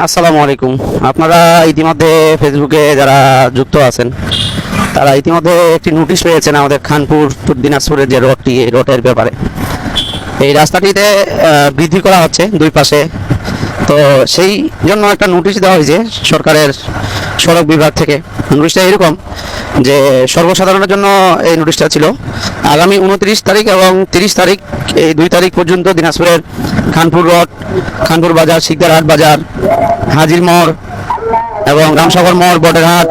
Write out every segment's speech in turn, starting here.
আসসালামু আলাইকুম। আপনারা ইতিমধ্যে ফেসবুকে যারা যুক্ত আছেন, তারা ইতিমধ্যে একটি নোটিশ পেয়েছেন আমাদের খানপুর দিনাজপুরের যে রোডটি, এই রোডের ব্যাপারে। এই রাস্তাটিতে বৃদ্ধি করা হচ্ছে দুই পাশে। তো সেই জন্য একটা নোটিশ দেওয়া হয়েছে সরকারের সড়ক বিভাগ থেকে। নোটিশটা এরকম যে সর্বসাধারণের জন্য এই নোটিশটা ছিল। আগামী উনত্রিশ তারিখ এবং তিরিশ তারিখ এই দুই তারিখ পর্যন্ত দিনাজপুরের খানপুর রোড, খানপুর বাজার শিকদারহাট বাজার, হাজির মোড় এবং রামসাগর মোড়, বটেরহাট,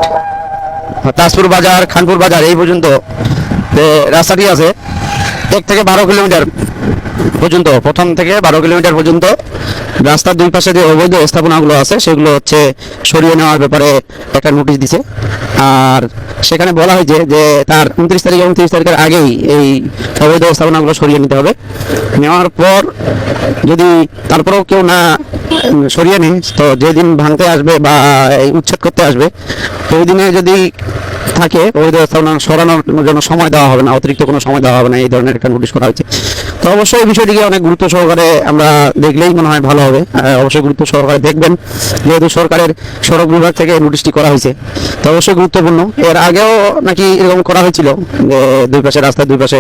তাজপুর বাজার, খানপুর বাজার এই পর্যন্ত রাস্তাটি আছে। এক থেকে বারো কিলোমিটার পর্যন্ত, প্রথম থেকে বারো কিলোমিটার পর্যন্ত রাস্তার দুই পাশে যে অবৈধ স্থাপনাগুলো আছে, সেগুলো হচ্ছে সরিয়ে নেওয়ার ব্যাপারে একটা নোটিশ দিছে। আর সেখানে বলা হয়েছে যে তার উনত্রিশ তারিখ এবং তিরিশ তারিখের আগেই এই অবৈধ স্থাপনাগুলো সরিয়ে নিতে হবে। নেওয়ার পর যদি তারপরেও কেউ না সরিয়ে নেই তো যেদিন ভাঙতে আসবে বা উচ্ছেদ করতে আসবে, ওই দিনে যদি থাকে, অবৈধ স্থাপনা সরানোর জন্য সময় দেওয়া হবে না, অতিরিক্ত কোনো সময় দেওয়া হবে না, এই ধরনের একটা নোটিশ করা হয়েছে। তো অবশ্যই বিষয়টিকে অনেক গুরুত্ব সহকারে আমরা দেখলেই মনে হয় ভালো হবে। অবশ্যই গুরুত্ব সহকারে দেখবেন, যেহেতু সরকারের সড়ক বিভাগ থেকে নোটিশটি করা হয়েছে। তো অবশ্যই গুরুত্বপূর্ণ। এর আগেও নাকি এরকম করা হয়েছিল যে দুই পাশে রাস্তার দুই পাশে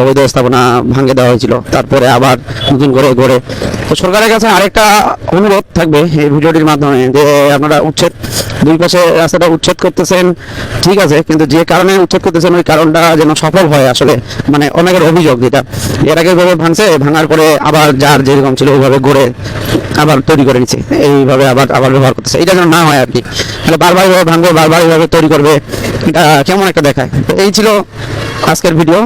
অবৈধ স্থাপনা ভাঙে দেওয়া হয়েছিল। তারপরে আবার নতুন করে গড়ে। তো সরকারের কাছে আরেকটা অনুরোধ থাকবে এই ভিডিওটির মাধ্যমে, যে আপনারা উচ্ছেদ, দুই পাশে রাস্তাটা উচ্ছেদ করতেছেন, ঠিক আছে, কিন্তু যে কারণে উচ্ছেদ করতেছেন, ওই কারণটা যেন সফল হয় আসলে। মানে অনেকের অভিযোগ যেটা। এর আগে ভাবে ভাঙছে, ভাঙার পরে আবার যার যেরকম ছিল ওইভাবে গড়ে আবার তৈরি করে নিচ্ছে এইভাবে আবার আবার ব্যবহার করতেছে। এটা যেন না হয় আর কি তাহলে বারবার এইভাবে ভাঙবে, বারবার এইভাবে তৈরি করবে, এটা কেমন একটা দেখায়? তো এই ছিল আজকের ভিডিও।